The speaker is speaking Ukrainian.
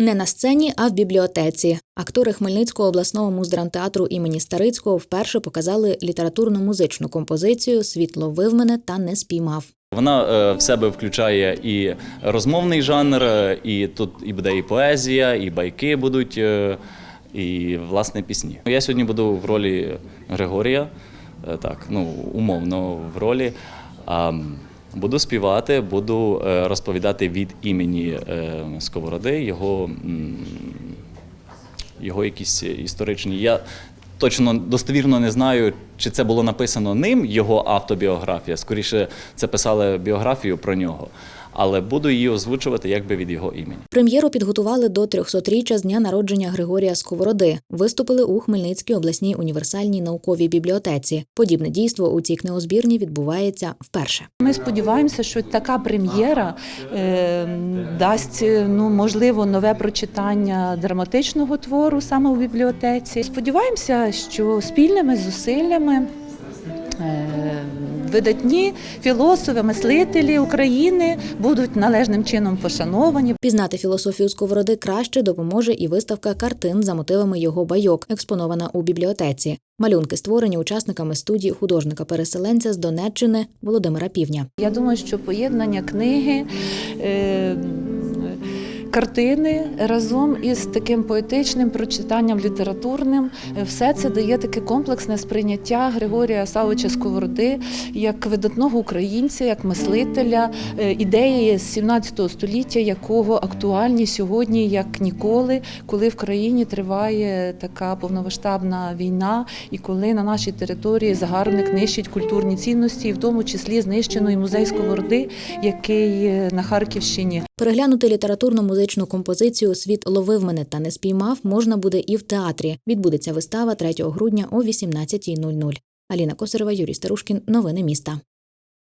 Не на сцені, а в бібліотеці. Актори Хмельницького обласного муздрамтеатру імені Старицького вперше показали літературно-музичну композицію Світло вив мене та не спіймав. Вона е, в себе включає і розмовний жанр, і тут і буде і поезія, і байки будуть, е, і власне пісні. Я сьогодні буду в ролі Григорія, е, так, ну умовно в ролі. А буду співати, буду е, розповідати від імені е, Сковороди його, його якісь історичні. Я точно достовірно не знаю, чи це було написано ним, його автобіографія. Скоріше, це писали біографію про нього. Але буду її озвучувати якби від його імені. Прем'єру підготували до 300-річчя з дня народження Григорія Сковороди. Виступили у Хмельницькій обласній універсальній науковій бібліотеці. Подібне дійство у цій книгозбірні відбувається вперше. Ми сподіваємося, що така прем'єра е, дасть ну можливо нове прочитання драматичного твору саме у бібліотеці. Сподіваємося, що спільними зусиллями. Видатні філософи, мислителі України будуть належним чином пошановані. Пізнати філософію Сковороди краще допоможе і виставка картин за мотивами його байок, експонована у бібліотеці. Малюнки створені учасниками студії художника-переселенця з Донеччини Володимира Півня. Я думаю, що поєднання книги. Е, Картини разом із таким поетичним прочитанням літературним все це дає таке комплексне сприйняття Григорія Савича Сковороди як видатного українця, як мислителя, е, ідеї з 17 століття, якого актуальні сьогодні як ніколи, коли в країні триває така повномасштабна війна, і коли на нашій території загарбник нищить культурні цінності, і в тому числі знищено і музей Сковороди, який е, на Харківщині. Переглянути літературно-музичну композицію Світ ловив мене та не спіймав можна буде і в театрі. Відбудеться вистава 3 грудня о 18.00. Аліна Косарева, Юрій Старушкін. Новини міста.